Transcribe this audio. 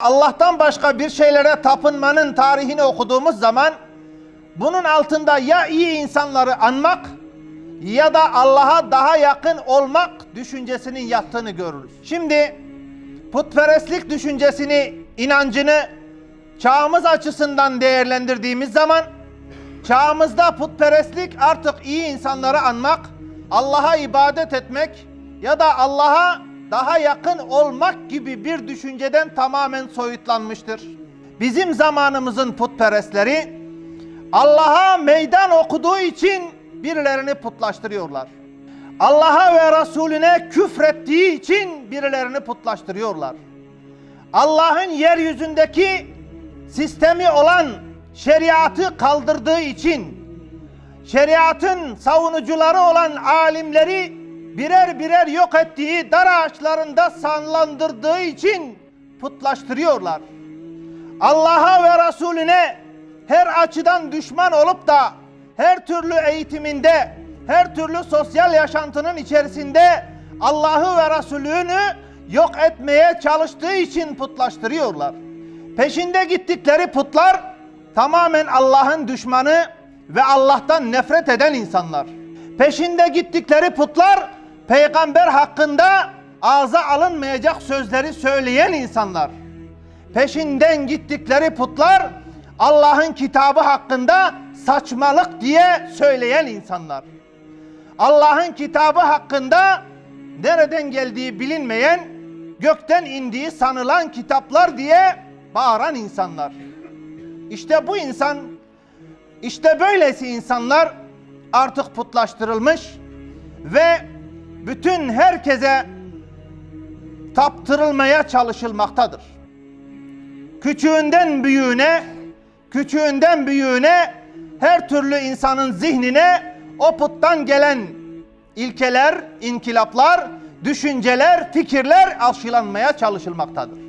Allah'tan başka bir şeylere tapınmanın tarihini okuduğumuz zaman bunun altında ya iyi insanları anmak ya da Allah'a daha yakın olmak düşüncesinin yattığını görürüz. Şimdi putperestlik düşüncesini, inancını çağımız açısından değerlendirdiğimiz zaman çağımızda putperestlik artık iyi insanları anmak, Allah'a ibadet etmek ya da Allah'a daha yakın olmak gibi bir düşünceden tamamen soyutlanmıştır. Bizim zamanımızın putperestleri Allah'a meydan okuduğu için birilerini putlaştırıyorlar. Allah'a ve Resulüne küfrettiği için birilerini putlaştırıyorlar. Allah'ın yeryüzündeki sistemi olan şeriatı kaldırdığı için şeriatın savunucuları olan alimleri birer birer yok ettiği dar ağaçlarında sanlandırdığı için putlaştırıyorlar. Allah'a ve Resulüne her açıdan düşman olup da her türlü eğitiminde, her türlü sosyal yaşantının içerisinde Allah'ı ve Resulünü yok etmeye çalıştığı için putlaştırıyorlar. Peşinde gittikleri putlar tamamen Allah'ın düşmanı ve Allah'tan nefret eden insanlar. Peşinde gittikleri putlar peygamber hakkında ağza alınmayacak sözleri söyleyen insanlar. Peşinden gittikleri putlar Allah'ın kitabı hakkında saçmalık diye söyleyen insanlar. Allah'ın kitabı hakkında nereden geldiği bilinmeyen, gökten indiği sanılan kitaplar diye bağıran insanlar. İşte bu insan, işte böylesi insanlar artık putlaştırılmış ve bütün herkese taptırılmaya çalışılmaktadır. Küçüğünden büyüğüne, küçüğünden büyüğüne her türlü insanın zihnine o puttan gelen ilkeler, inkılaplar, düşünceler, fikirler aşılanmaya çalışılmaktadır.